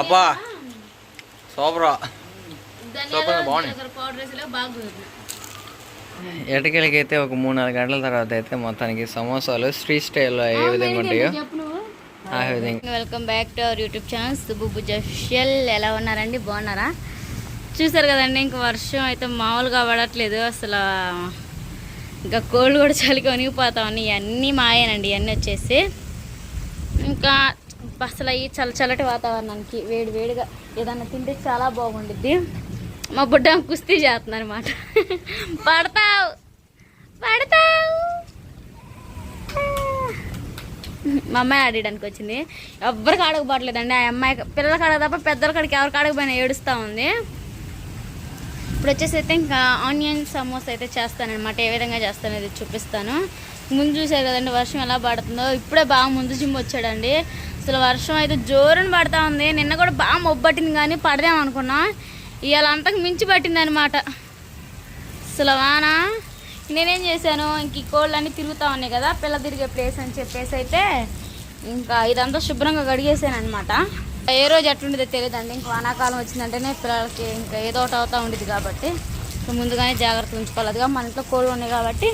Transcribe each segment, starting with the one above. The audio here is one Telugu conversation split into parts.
అబ్బా. సూపర్. ధనియాలు బాగుంది. ఎటకెళ్ళకి అయితే ఒక మూడు నాలుగు గంటల తర్వాత అయితే మొత్తానికి సమోసాలు స్ట్రీట్ స్టైల్లో ఏ విధంగా ఉంటాయో ఆ విధంగా. Welcome back to our YouTube channel Subbu the official ఎలా ఉన్నారండి? బాగున్నారా? చూసారు కదండి ఇంక వర్షం అయితే మామూలుగా పడట్లేదు. అసలు ఇంకా కోళ్ళు కూడా చలికి వణిగిపోతా ఉన్నాయి. ఇవన్నీ మాయేనండి ఇవన్నీ వచ్చేసి. ఇంకా అసలు అయ్యి చల్ల చల్లటి వాతావరణానికి వేడి వేడిగా ఏదన్నా తింటే చాలా బాగుండిద్ది. మా బుడ్డ కుస్తీ చేస్తుంది అనమాట పడతావు. పడతావు. మా అమ్మాయి ఆడడానికి వచ్చింది. ఎవ్వరికి అడగబడలేదండి ఆ అమ్మాయి పిల్లల కాడ తప్ప పెద్దల కాడికి ఎవరికి అడగపోయినా ఏడుస్తూ ఉంది. ఇప్పుడు వచ్చేసి అయితే ఇంకా ఆనియన్ సమోసా అయితే చేస్తానన్నమాట. ఏ విధంగా చేస్తాను అది చూపిస్తాను. ముందు చూసారు కదండి వర్షం ఎలా పడుతుందో. ఇప్పుడే బాగా ముందు జిమ్ వచ్చాడండి. అసలు వర్షం అయితే జోరుని పడతా ఉంది. నిన్న కూడా బాగా మొబ్బట్టింది కానీ పడదాం అనుకున్నా. ఇవాళ అంతకు మించి పట్టింది అనమాట అసలు వాన నేనేం చేశాను? ఇంక ఈ కోళ్ళన్నీ తిరుగుతూ ఉన్నాయి కదా పిల్ల తిరిగే ప్లేస్ అని చెప్పేసి అయితే ఇంకా ఇదంతా శుభ్రంగా కడిగేసాను అనమాట ఏ రోజు ఎట్లుండేదో తెలియదండి. ఇంక వానాకాలం వచ్చిందంటేనే పిల్లలకి ఇంకా ఏదో ఒకటి అవుతూ ఉండేది కాబట్టి. ముందుగానే జాగ్రత్త ఉంచుకోవాలి. మన ఇంట్లో కోళ్ళు ఉన్నాయి కాబట్టి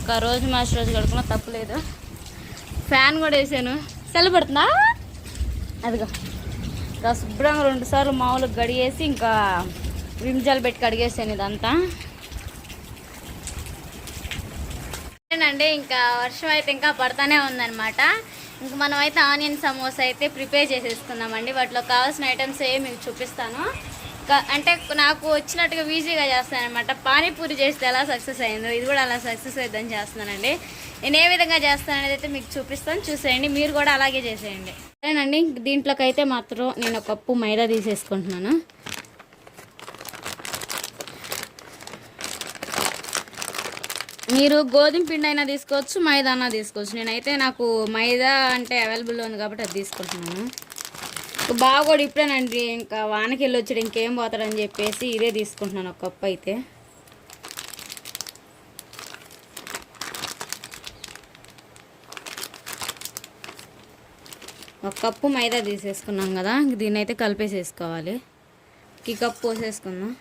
ఇంకా రోజు మార్చి రోజు కడుకున్న తప్పులేదు. ఫ్యాన్ కూడా వేసాను. చలి పడుతుందా అదిగో. శుభ్రంగా రెండు సార్లు మామూలుగా గడిగేసి ఇంకా విమ్జాలు పెట్టి కడిగేసాను ఇదంతా. అండి ఇంకా వర్షం అయితే ఇంకా పడతానే ఉందన్నమాట. ఇంక మనం అయితే ఆనియన్ సమోసా అయితే ప్రిపేర్ చేసేసుకుందామండి. వాటిలో కావాల్సిన ఐటమ్స్ ఏ మీకు చూపిస్తాను. అంటే నాకు వచ్చినట్టుగా ఈజీగా చేస్తాను అనమాట పానీపూరి చేస్తే ఎలా సక్సెస్ అయిందో ఇది కూడా అలా సక్సెస్ అయిద్దని చేస్తున్నానండి. నేను ఏ విధంగా చేస్తాను అనేది అయితే మీకు చూపిస్తాను చూసేయండి. మీరు కూడా అలాగే చేసేయండి. సరేనండి దీంట్లోకి అయితే మాత్రం నేను ఒక కప్పు మైదా తీసేసుకుంటున్నాను. మీరు గోధుమ పిండి అయినా తీసుకోవచ్చు మైదా అన్నా తీసుకోవచ్చు. నేనైతే నాకు మైదా అంటే అవైలబుల్ ఉంది కాబట్టి అది తీసుకుంటున్నాను. బాగా కూడా ఇప్పుడేనండి ఇంకా వానకి వెళ్ళి వచ్చాడు ఇంకేం పోతాడని చెప్పేసి ఇదే తీసుకుంటున్నాను ఒక కప్పు అయితే. ఒక కప్పు మైదా తీసేసుకున్నాం కదా ఇంక దీన్ని అయితే కలిపేసేసుకోవాలి. ఈ కప్పు పోసేసుకుందాం.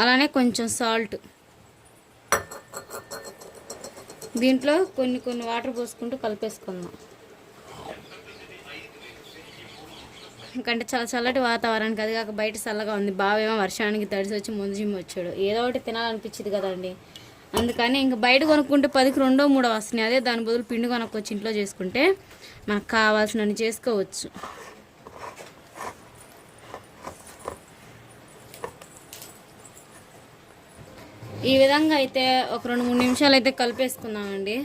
అలానే కొంచెం సాల్ట్. దీంట్లో కొన్ని కొన్ని వాటర్ పోసుకుంటూ కలిపేసుకుందాం. ఎందుకంటే చాలా చల్లటి వాతావరణం అది కాక బయట చల్లగా ఉంది. బావేమో వర్షానికి తడిసి వచ్చి ముంజిమ్మ వచ్చాడు. ఏదో ఒకటి తినాలనిపించింది కదండి. అందుకని ఇంక బయట కొనుక్కుంటే పదికి రెండో మూడో వస్తున్నాయి. అదే దాని బదులు పిండి కొనుక్కొచ్చి ఇంట్లో చేసుకుంటే మనకు కావాల్సినవి చేసుకోవచ్చు. ఈ విధంగా అయితే ఒక రెండు మూడు నిమిషాలు అయితే కలిపేసుకుందామండి.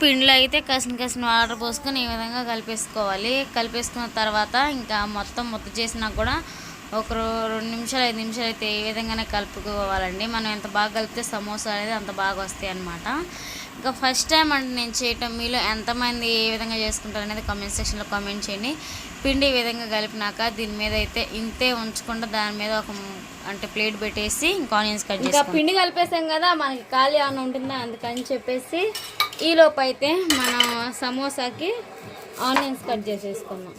పిండిలో అయితే కసిన కసిన వాటర్ పోసుకొని ఈ విధంగా కలిపేసుకోవాలి. కలిపేసుకున్న తర్వాత ఇంకా మొత్తం మొత్తం చేసినా కూడా ఒక రెండు నిమిషాలు ఐదు నిమిషాలు అయితే ఈ విధంగానే కలుపుకోవాలండి. మనం ఎంత బాగా కలిపితే సమోసా అనేది అంత బాగా వస్తాయి అన్నమాట. ఇంకా ఫస్ట్ టైం అంటే నేను చేయటం. మీలో ఎంతమంది ఏ విధంగా చేసుకుంటారు అనేది కామెంట్ సెక్షన్లో కామెంట్ చేయండి. పిండి ఈ విధంగా కలిపినాక దీని మీద అయితే ఇంతే ఉంచకుండా దాని మీద ఒక అంటే ప్లేట్ పెట్టేసి ఇంకా ఆనియన్స్ కట్ ఇంకా పిండి కలిపేసాం కదా మనకి ఖాళీ అన్న ఉంటుందా అందుకని చెప్పేసి ఈ అయితే మన సమోసాకి ఆనియన్స్ కట్ చేసేసుకున్నాం.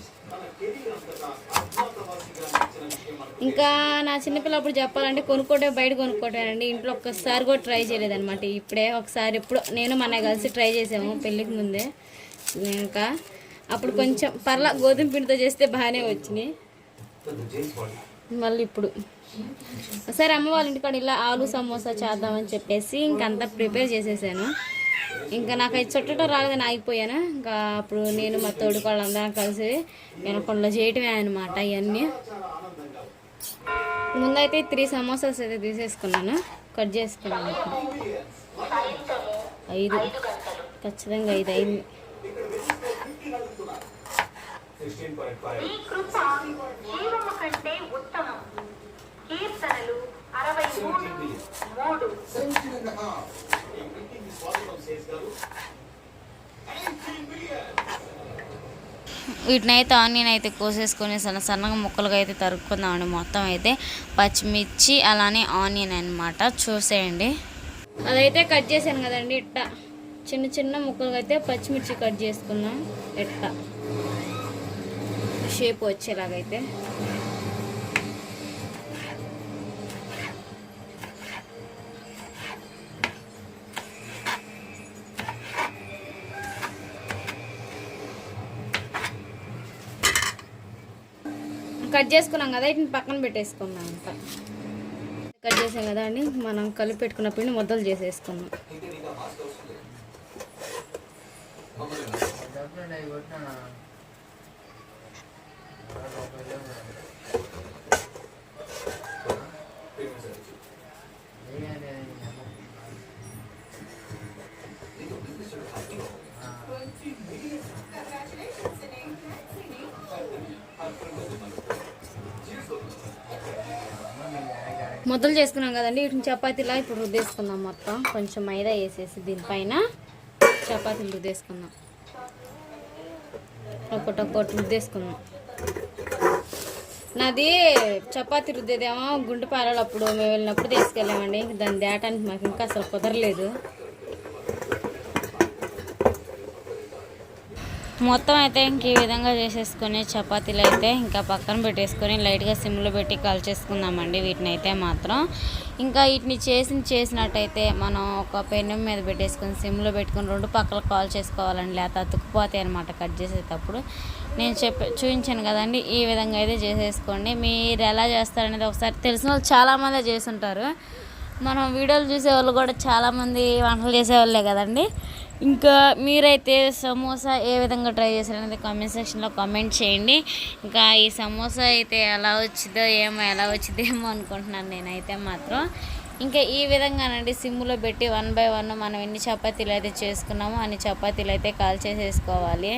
ఇంకా నా చిన్నపిల్లప్పుడు చెప్పాలంటే కొనుక్కోటే బయట కొనుక్కోటానండి. ఇంట్లో ఒక్కసారి కూడా ట్రై చేయలేదనమాట ఇప్పుడే ఒకసారి ఎప్పుడు నేను మన కలిసి ట్రై చేసాము పెళ్ళికి ముందే. ఇంకా అప్పుడు కొంచెం పర్లా గోధుమ పిండితో చేస్తే బాగానే వచ్చినాయి. మళ్ళీ ఇప్పుడు సరే అమ్మ వాళ్ళ ఇంటికాడ ఇలా ఆలు సమోసా చేద్దామని చెప్పేసి ఇంకంతా ప్రిపేర్ చేసేసాను. ఇంకా నాకు అది చుట్టడం రాలేదని ఆగిపోయాను? ఇంకా అప్పుడు నేను మా తోడు వాళ్ళందరం కలిసి వెనకొండలో చేయటమే అనమాట ఇవన్నీ. ముందైతే త్రీ సమోసాస్ అయితే తీసేసుకున్నాను. కట్ చేసుకున్నాను. ఐదు. ఖచ్చితంగా ఐదు ఐదు ఉత్తమం. కీర్తనలు అరవై మూడు. వీటినైతే ఆనియన్ అయితే కోసేసుకొని సన్న సన్నగా ముక్కలుగా అయితే తరుక్కుందామండి. మొత్తం అయితే పచ్చిమిర్చి అలానే ఆనియన్ అనమాట చూసేయండి. అదైతే కట్ చేశాను కదండి ఇట్ట. చిన్న చిన్న ముక్కలుగా అయితే పచ్చిమిర్చి కట్ చేసుకుందాం ఇట్ట. షేప్ వచ్చేలాగైతే. కట్ చేసుకున్నాం కదా వీటిని పక్కన పెట్టేసుకున్నాం అంతా. కట్ చేసాం కదా అండి మనం కలిపి పెట్టుకున్న పిండి ముద్దలు చేసేసుకున్నాం ముద్దలు చేసుకున్నాం కదండి. వీటిని చపాతీలా ఇప్పుడు రుద్దేసుకుందాం మొత్తం కొంచెం మైదా వేసేసి దీనిపైన చపాతీలు రుద్దేసుకుందాం. ఒకటి ఒక్కటి రుద్దేసుకుందాం. నాది చపాతీ రుద్దేదేమో గుంటపాలలో అప్పుడు మేము వెళ్ళినప్పుడు తీసుకెళ్ళామండి. దాన్ని తేటానికి మాకు ఇంకా అసలు కుదరలేదు. మొత్తం అయితే ఇంక ఈ విధంగా చేసేసుకుని చపాతీలు అయితే ఇంకా పక్కన పెట్టేసుకొని లైట్గా సిమ్లో పెట్టి కాల్చేసుకుందామండి వీటిని అయితే మాత్రం. ఇంకా వీటిని చేసి చేసినట్టయితే మనం ఒక పెన్ను మీద పెట్టేసుకొని సిమ్లో పెట్టుకొని రెండు పక్కల కాల్ చేసుకోవాలండి లేకపోతే అతుక్కుపోతాయి అనమాట కట్ చేసేటప్పుడు. నేను చెప్ప చూపించాను కదండి ఈ విధంగా అయితే చేసేసుకోండి. మీరు ఎలా చేస్తారనేది ఒకసారి తెలిసిన వాళ్ళు చాలామంది చేస్తుంటారు మనం వీడియోలు చూసే వాళ్ళు కూడా చాలామంది వంటలు చేసేవాళ్ళే కదండి. ఇంకా మీరైతే సమోసా ఏ విధంగా ట్రై చేశారనేది కామెంట్ సెక్షన్లో కామెంట్ చేయండి. ఇంకా ఈ సమోసా అయితే ఎలా వచ్చిందో ఏమో ఎలా వచ్చిందేమో అనుకుంటున్నాను నేనైతే మాత్రం. ఇంకా ఈ విధంగానండి సిమ్లో పెట్టి వన్ బై వన్ మనం ఎన్ని చపాతీలు అయితే చేసుకున్నామో అన్ని చపాతీలు అయితే కాల్ చేసేసుకోవాలి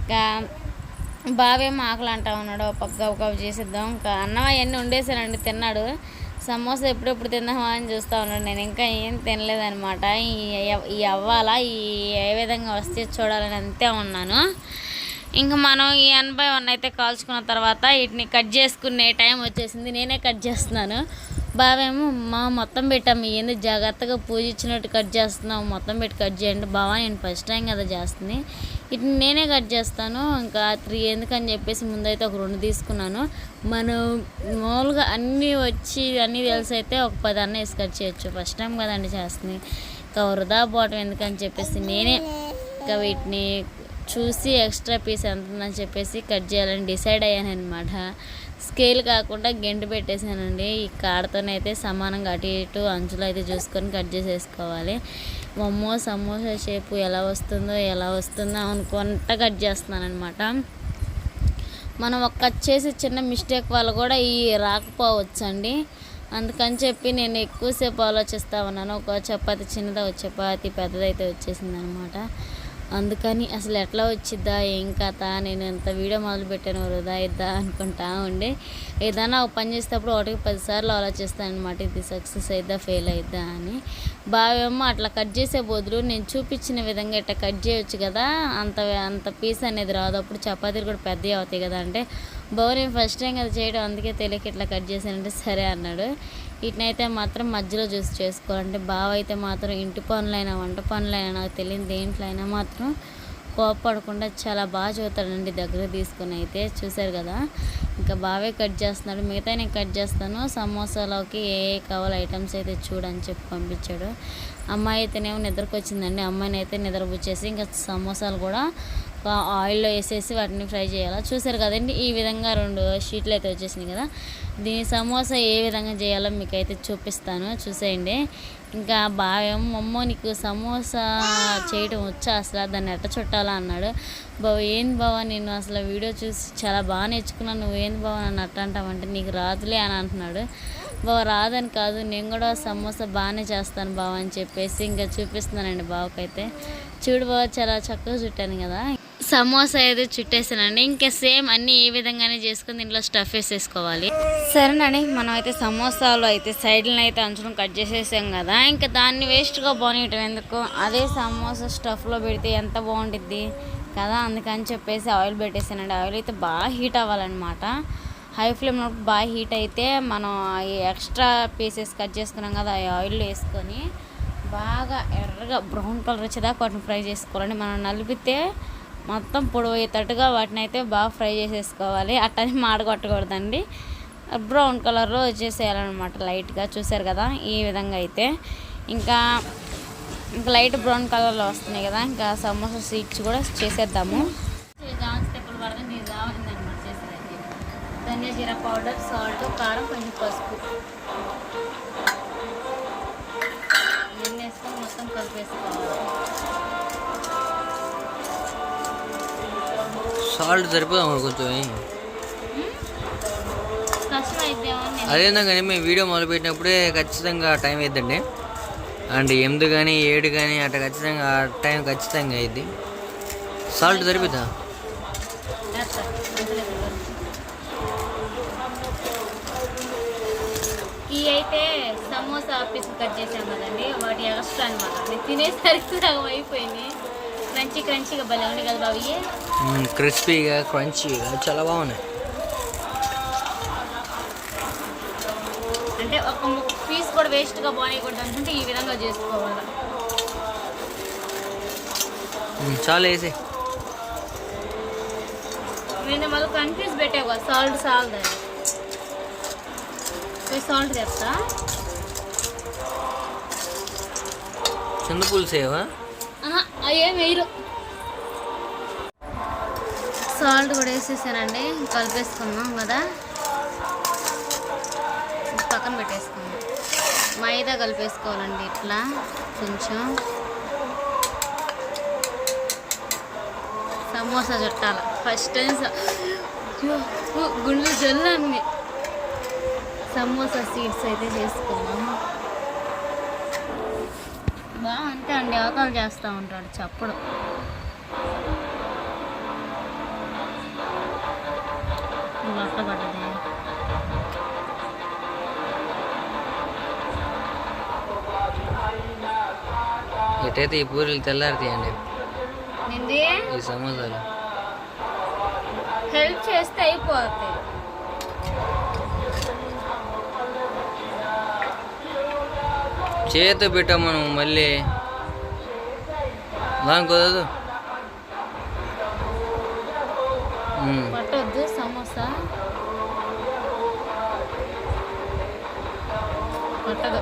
ఇంకా బావేమో ఆకలి అంటా ఉన్నాడు పక్క గబ చేసేద్దాం. ఇంకా అన్నం అవన్నీ ఉండేసానండి తిన్నాడు. సమోసా ఎప్పుడెప్పుడు తిందామా అని చూస్తూ ఉన్నాడు. నేను ఇంకా ఏం తినలేదనమాట ఈ ఈ అవ్వాలా? ఈ ఏ విధంగా వస్తే చూడాలని అంతే ఉన్నాను. ఇంకా మనం ఈ ఎనభై వన్ అయితే కాల్చుకున్న తర్వాత వీటిని కట్ చేసుకునే టైం వచ్చేసింది. నేనే కట్ చేస్తున్నాను. బావేమో మా మొత్తం పెట్టాము ఏంది జాగ్రత్తగా పూజ ఇచ్చినట్టు కట్ చేస్తున్నావు. మొత్తం పెట్టి కట్ చేయండి బావా. నేను ఫస్ట్ టైం కదా చేస్తుంది. ఇటు నేనే కట్ చేస్తాను ఇంకా త్రీ ఎందుకని చెప్పేసి ముందైతే ఒక రెండు తీసుకున్నాను. మనం మామూలుగా అన్నీ వచ్చి అన్నీ తెలిసి అయితే ఒక పది అన్న వేసి కట్ చేయొచ్చు. ఫస్ట్ టైం కదండి చేస్తుంది ఇంకా వృధా పోవటం ఎందుకని చెప్పేసి నేనే ఇంకా వీటిని చూసి ఎక్స్ట్రా పీస్ ఎంత ఉందని చెప్పేసి కట్ చేయాలని డిసైడ్ అయ్యాను అనమాట స్కేల్ కాకుండా గెంటు పెట్టేశానండి. ఈ కాడతోనైతే సమానంగా అటు ఇటు అంచులు అయితే చూసుకొని కట్ చేసేసుకోవాలి. మమ్మో సమోసా షేపు ఎలా వస్తుందో ఎలా వస్తుందో అనుకుంటా కట్ చేస్తున్నానమాట మనం ఒక చేసే చేసి చిన్న మిస్టేక్ వల్ల కూడా ఈ రాకపోవచ్చండి. అందుకని చెప్పి నేను ఎక్కువసేపు ఆలోచిస్తూ ఉన్నాను. ఒక చపాతి చిన్నది ఒక చపాతి పెద్దదైతే వచ్చేసింది అనమాట అందుకని అసలు ఎట్లా వచ్చిద్దా ఏం కథ నేను ఎంత వీడియో మొదలు పెట్టాను వృధా ఇద్దా అనుకుంటా ఉండే. ఏదైనా ఒక పని చేసేటప్పుడు ఒకటికి పదిసార్లు ఆలోచిస్తాను అనమాట ఇది సక్సెస్ అయిద్దా ఫెయిల్ అయిద్దా అని. బావేమో అట్లా కట్ చేసే బదులు నేను చూపించిన విధంగా ఇట్లా కట్ చేయొచ్చు కదా అంత అంత పీస్ అనేది రాదు. అప్పుడు చపాతీలు కూడా పెద్దవి అవుతాయి కదా అంటే బావ ఫస్ట్ టైం కదా చేయడం అందుకే తెలియక ఇట్లా కట్ చేశానంటే సరే అన్నాడు. వీటినైతే మాత్రం మధ్యలో చూసి చేసుకోవాలంటే బావ అయితే మాత్రం ఇంటి పనులైనా వంట పనులైనా నాకు తెలియని దేంట్లో అయినా మాత్రం కోపడకుండా చాలా బాగా చదువుతాడండి దగ్గర తీసుకొని అయితే. చూశారు కదా? ఇంకా బావే కట్ చేస్తున్నాడు. మిగతా నేను కట్ చేస్తాను. సమోసాలోకి ఏ ఏ కావాలో ఐటమ్స్ అయితే చూడని చెప్పి పంపించాడు. అమ్మాయి అయితేనేమో నిద్రకు వచ్చిందండి. అమ్మాయిని అయితే నిద్రపుచ్చేసి ఇంకా సమోసాలు కూడా ఆయిల్లో వేసేసి వాటిని ఫ్రై చేయాలా? చూసారు కదండి ఈ విధంగా రెండు షీట్లు అయితే వచ్చేసినాయి కదా. దీని సమోసా ఏ విధంగా చేయాలో మీకు అయితే చూపిస్తాను. చూసేయండి. ఇంకా బావేమో మమ్మో నీకు సమోసా చేయడం వచ్చా అసలు? దాన్ని ఎట్ట చుట్టాలా అన్నాడు. బావ ఏంది బావ నేను అసలు వీడియో చూసి చాలా బాగా నేర్చుకున్నాను. నువ్వేంది బావ నన్ను అట్ట అంటావంటే నీకు రాదులే అని అంటున్నాడు. బావ రాదని కాదు నేను కూడా సమోసా బాగానే చేస్తాను బావ అని చెప్పేసి ఇంకా చూపిస్తున్నానండి బావకైతే. చూడు బావ చాలా చక్కగా చుట్టాను కదా. సమోసా అయితే చుట్టేసానండి. ఇంకా సేమ్ అన్ని ఏ విధంగానే చేసుకుని దీంట్లో స్టఫ్ వేసేసుకోవాలి. సరేనండి మనం అయితే సమోసాలు అయితే సైడ్లను అయితే అంచులను కట్ చేసేసాం కదా. ఇంకా దాన్ని వేస్ట్గా బాగునేయటం ఎందుకు? అదే సమోసా స్టఫ్లో పెడితే ఎంత బాగుంటుంది కదా అందుకని చెప్పేసి ఆయిల్ పెట్టేసానండి. ఆయిల్ అయితే బాగా హీట్ అవ్వాలన్నమాట. హై ఫ్లేమ్లో బాగా హీట్ అయితే మనం ఈ ఎక్స్ట్రా పీసెస్ కట్ చేసుకున్నాం కదా ఆ ఆయిల్ వేసుకొని బాగా ఎర్రగా బ్రౌన్ కలర్ వచ్చేదాకా వాటిని ఫ్రై చేసుకోవాలండి. మనం నలిపితే మొత్తం పొడవయ్యేటట్టుగా వాటిని అయితే బాగా ఫ్రై చేసేసుకోవాలి. అట్టని మాడగొట్టకూడదండి. బ్రౌన్ కలర్లో వచ్చేసేయాలన్నమాట లైట్గా. చూసారు కదా ఈ విధంగా అయితే. ఇంకా ఇంకా లైట్ బ్రౌన్ కలర్లో వస్తున్నాయి కదా. ఇంకా సమోసా స్వీట్స్ కూడా చేసేద్దాము. ధనియా జీరా పౌడర్ సాల్ట్ కారం కొంచెం పసుపు. ఇవన్నీ వేసుకొని మొత్తం కలిపేసుకోవాలి. సాల్ట్ సరిపోదాం కొంచెం? అదేందా కానీ మేము వీడియో మొదలుపెట్టినప్పుడే ఖచ్చితంగా టైం అయిద్దండి. అండ్ ఎనిమిది కానీ ఏడు కానీ అట్లా ఖచ్చితంగా ఆ టైం ఖచ్చితంగా అయింది సాల్ట్ సరిపోతా. ఈ అయితే సమోసా పీస్ కట్ చేసాం కదండి వాటి ఎక్స్ట్రా అనమాట తినేసరికి సగం అయిపోయింది. క్రంచీ క్రంచీగా భలే ఉన్నాయి కదా బాబు. క్రిస్పీగా క్రంచీగా చాలా బాగున్నాయి. అంటే ఒక పీస్ కూడా వేస్ట్గా బాగానేయకూడదు అనుకుంటే ఈ విధంగా చేసుకోవాలి. చాలా వేసి నేను మళ్ళీ కన్ఫ్యూజ్ పెట్టావు కదా సాల్ట్ సాల్ట్ సాల్ట్ తెస్తా. చింతపులుసు వేయరు సాల్ట్ కూడా వేసేసానండి. కలిపేసుకున్నాం కదా. పక్కన పెట్టేసుకున్నాం మైదా కలిపేసుకోవాలండి ఇట్లా. కొంచెం. సమోసా చుట్టాల. ఫస్ట్ టైం గుండెలు జల్లండి సమోసా సీడ్స్ అయితే చేసుకున్నాం బా అంతే అండి అవతలు చేస్తూ ఉంటాడు చప్పుడు. లొట్ట పడ్డది. ఎటైతే ఈ పూరీలు తెల్లారుతాయండి ఈ సమోసాలు. హెల్ప్ చేస్తే అయిపోతాయి. చేతితో పెట్టాం మనం మళ్ళీ దాని కుదరదు మ్మ్. పట్టొద్దు సమోసా. పట్టదు.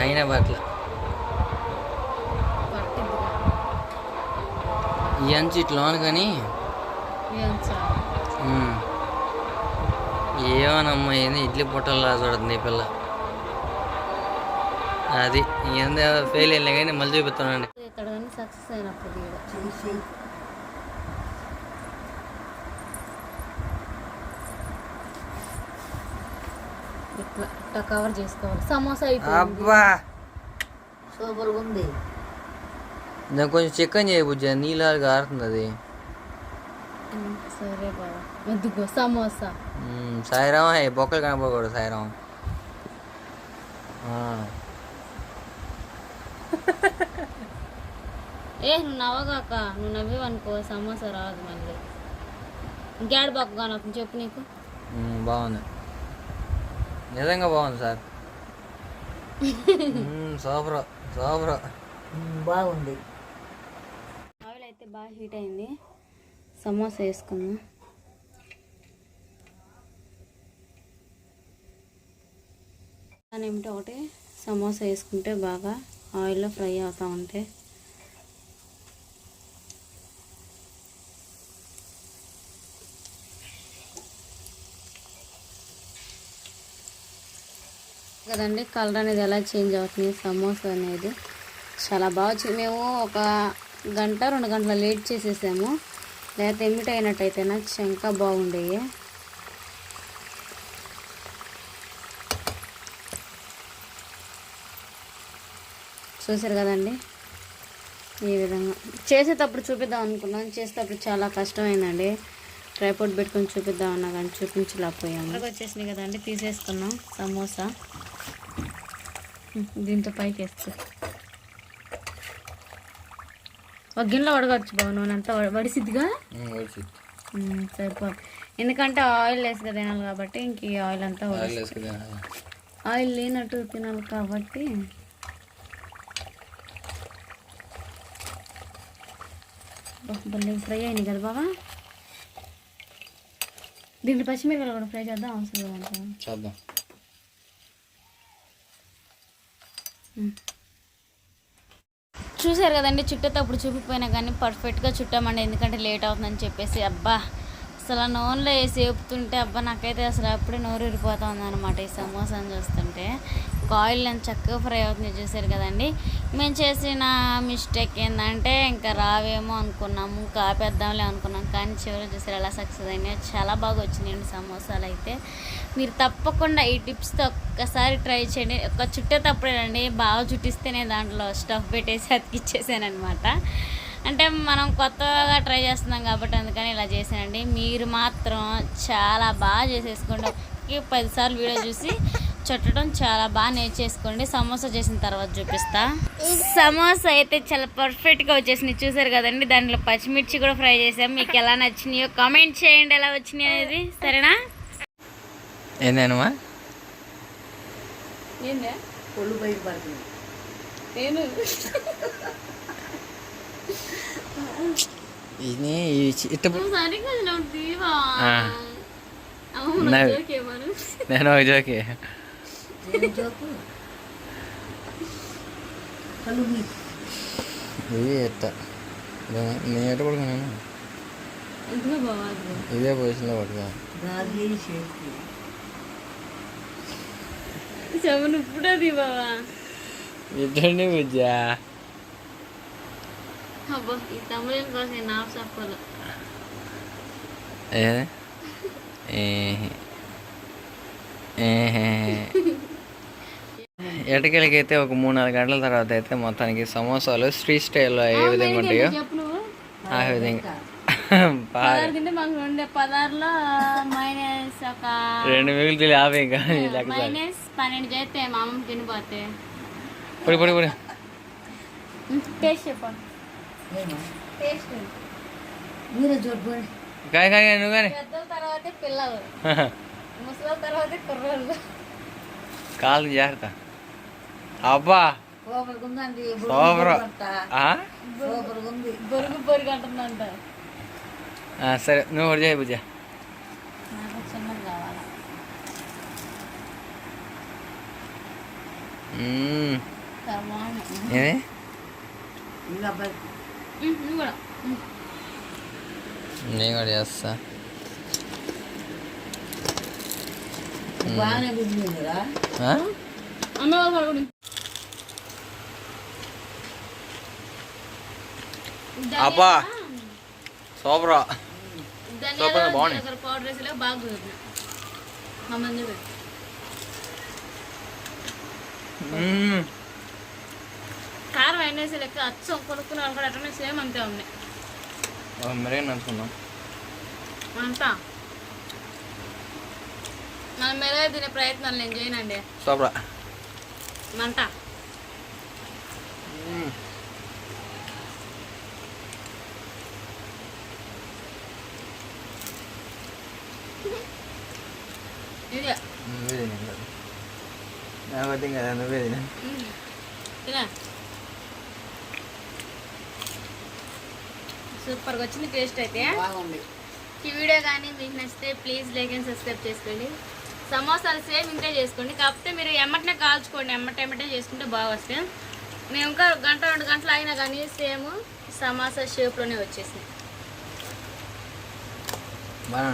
అయినా పట్ల. ఈ అంచు ఇట్లా కానీ ఏమనమ్మా ఏంది ఇడ్లీ పొట్టల్లా చూడుతుంది ఈ పిల్ల. అది ఏంది ఫెయిల్ అయినా కానీ మళ్ళీ చూపిస్తానండి. ఇక్కడ కానీ సక్సెస్ అయినప్పుడు ఈడ. ఇట్లా ఇట్లా కవర్ చేసుకోవాలి. సమోసా అబ్బా! సూపర్గా ఉంది. దానికి కొంచెం చికెన్ చేయబుజ్జా నీళ్ళగా ఆరుతుంది అది. సరే బాబా వద్దుగో సమోసా. సాయిరామ్ హే బొక్కలు కనపడకూడదు సాయిరామ్. ఆ. ఏ నువ్వు నవ్వగాక నువ్వు నవ్వేవనుకో సమోసా రాదు మళ్ళీ. ఇంకేడు బొక్కగా నాకు చెప్పు నీకు. బాగుంది. నిజంగా బాగుంది సార్. Super super. బాగుంది. ఆయిల్ అయితే బాగా హీట్ అయింది. సమోసా వేసుకుందాం. దాని ఏమిటో ఒకటి సమోసా వేసుకుంటే బాగా ఆయిల్లో ఫ్రై అవుతూ ఉంటే. కదండి కలర్ అనేది ఎలా చేంజ్ అవుతుంది సమోసా అనేది? చాలా బాగా వచ్చి మేము ఒక గంట రెండు గంటల లేట్ చేసేసాము. లేకపోతే ఎమిట్ అయినట్టయితేనా నాకు ఇంకా బాగుండేవి చూసారు కదండి? ఈ విధంగా. చేసేటప్పుడు చూపిద్దాం అనుకున్నాను చేసేటప్పుడు చాలా కష్టమైందండి. ట్రైపోర్ట్ పెట్టుకొని చూపిద్దాం అన్నా కానీ చూపించలేకపోయాము. వచ్చేసినాయి కదండి. తీసేసుకున్నాం. సమోసా. దీంతో పైకి వేస్తా. ఒక గిన్నెలో వడగచ్చు బాబు నూనె అంతా వడ- వడిసిద్దిగా? సరిపో ఎందుకంటే ఆయిల్ వేసుగా తినాలి కాబట్టి ఇంక ఈ ఆయిల్ అంతా ఆయిల్ లేనట్టు తినాలి కాబట్టి భలే ఫ్రై అయినాయి కదా బాబా దీంట్లో పచ్చిమిరపకాయలు కూడా ఫ్రై చేద్దాం అవసరం చేద్దాం. చూసారు కదండి చుట్టతో అప్పుడు చూపిపోయినా కానీ పర్ఫెక్ట్గా చుట్టామండి ఎందుకంటే లేట్ అవుతుందని చెప్పేసి అబ్బా! అసలు ఆ నూనెలో వేసి వేపుతుంటే అబ్బా నాకైతే అసలు అప్పుడే నోరు ఊరిపోతుంది అనమాట ఈ సమోసాను చూస్తుంటే. ఇంకా ఆయిల్ నేను చక్కగా ఫ్రై అవుతుంది చూసారు కదండి. మేము చేసిన మిస్టేక్ ఏంటంటే ఇంకా రావేమో అనుకున్నాము కాపేద్దాంలే అనుకున్నాం. కానీ చివరి చూసారు ఎలా సక్సెస్ అయినాయి. చాలా బాగా వచ్చినాయండి సమోసాలు అయితే. మీరు తప్పకుండా ఈ టిప్స్తో ఒక్కసారి ట్రై చేయండి. ఒక చుట్టే తప్పుడేనండి బాగా చుట్టిస్తేనే దాంట్లో స్టఫ్ పెట్టేసి అతికిచ్చేసాను అనమాట అంటే మనం కొత్తగా ట్రై చేస్తున్నాం కాబట్టి అందుకని ఇలా చేశానండి. మీరు మాత్రం చాలా బాగా చేసేసుకోండి. ఒకే పదిసార్లు వీడియో చూసి చుట్టడం చాలా బాగా నేర్చేసుకోండి. సమోసా చేసిన తర్వాత చూపిస్తా. సమోసా అయితే చాలా పర్ఫెక్ట్గా వచ్చేసింది. చూసారు కదండి దాంట్లో పచ్చిమిర్చి కూడా ఫ్రై చేసాం మీకు ఎలా నచ్చినాయో కామెంట్ చేయండి. ఎలా వచ్చినాయి అనేది. సరేనా? ఏందేనమ్మా నేను? ఇది ఈ చి- ఇట్ట పు- సరిగ్గా నువ్వు తీవా ఆ. అవును నవ్వు. ఓకేమను నేను ఒక జోకి ఏం జోకు కళ్ళు మీ ఇది ఎట్ట ఇదేనా? నేను ఎట్ట పడుకున్నాను ఇదిగో బావా అదిగో. ఇదే పొజిషన్లో పడుకో గాలి చేతి చెవును ఇప్పుడే తీ బావా ఇట్టండి బుజ్జా అబ్బా ఈ కోసం. ఏహే. ఎటకెళ్ళకైతే ఒక మూడు నాలుగు గంటల తర్వాత అయితే మొత్తానికి సమోసాలు స్ట్రీట్ స్టైల్లో ఏ విధంగా ఉంటాయో ఆ విధంగా. రెండు మిగులుతూ యాభై పన్నెండు చేస్తే మా అమ్మ తినిపోతే. పొడి పొడి పొడి. టేస్ట్ చెప్పండి మీరే నువ్వు కానీ. పెద్దల తర్వాతే పిల్లలు. ముసలి తర్వాతే కుర్రోళ్ళు. కాలు జాగ్రత్త. అబ్బా. సరే నువ్వు ఒకటి చేయి బుజ్జా నాకు నువ్వు కూడా. నేను కూడా చేస్తా బాగానే ఆ? అమ్మ వాళ్ళు అబ్బా సూపర్ సూపర్. జీలకర్ర పౌడర్ వేసేలా బాగా. కారం అయినేసి లెక్క అచ్చం కొనుక్కున్న వాళ్ళు కూడా అట్లనే సేమ్ అంతే ఉన్నాయి. ఒక మెరుగు నంచుకుందాం. అంతా? మనం మెరుగు తినే ప్రయత్నాలు నేను చేయనండి. సూపర్ మంట. ఇదే నువ్వే తిను నువ్వే తిను తినా? సూపర్గా వచ్చింది టేస్ట్ అయితే. బాగుంది. ఈ వీడియో కానీ మీకు నచ్చితే ప్లీజ్ లైక్ అండ్ సబ్స్క్రైబ్ చేసుకోండి. సమోసాలు సేమ్ ఇంతే చేసుకోండి. కాకపోతే మీరు ఎమ్మటనే కాల్చుకోండి ఎమ్మట ఎమ్మటే చేసుకుంటే బాగా వస్తాయి. మేము ఇంకా గంట రెండు గంటలు అయినా కానీ సేమ్ సమోసా షేప్లోనే వచ్చేసాయి బాగా